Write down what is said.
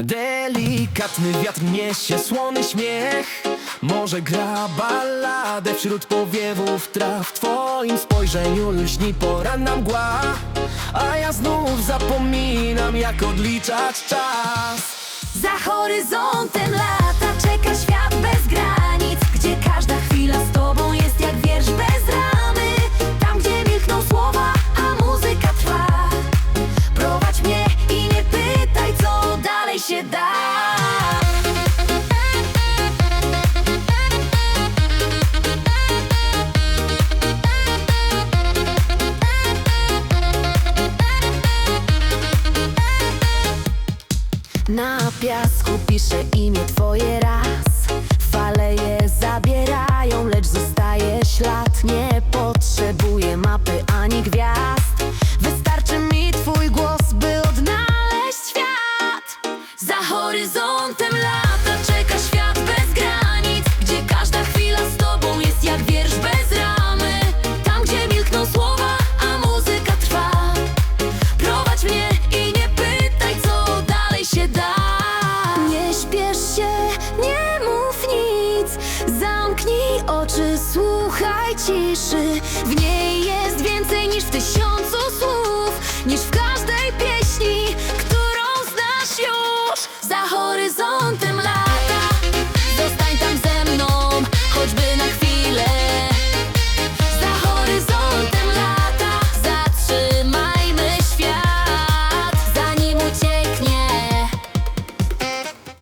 Delikatny wiatr niesie słony śmiech. Może gra balladę wśród powiewów traw. W twoim spojrzeniu lśni poranna mgła. A ja znów zapominam jak odliczać czas. Za horyzontem lata się da. Na piasku piszę imię twoje horyzontem lata czeka świat bez granic Gdzie każda chwila z tobą jest jak wiersz bez ramy Tam gdzie milkną słowa, a muzyka trwa Prowadź mnie i nie pytaj, co dalej się da. Nie śpiesz się, nie mów nic. Zamknij oczy, słuchaj ciszy. W niej jest więcej niż w tysiącu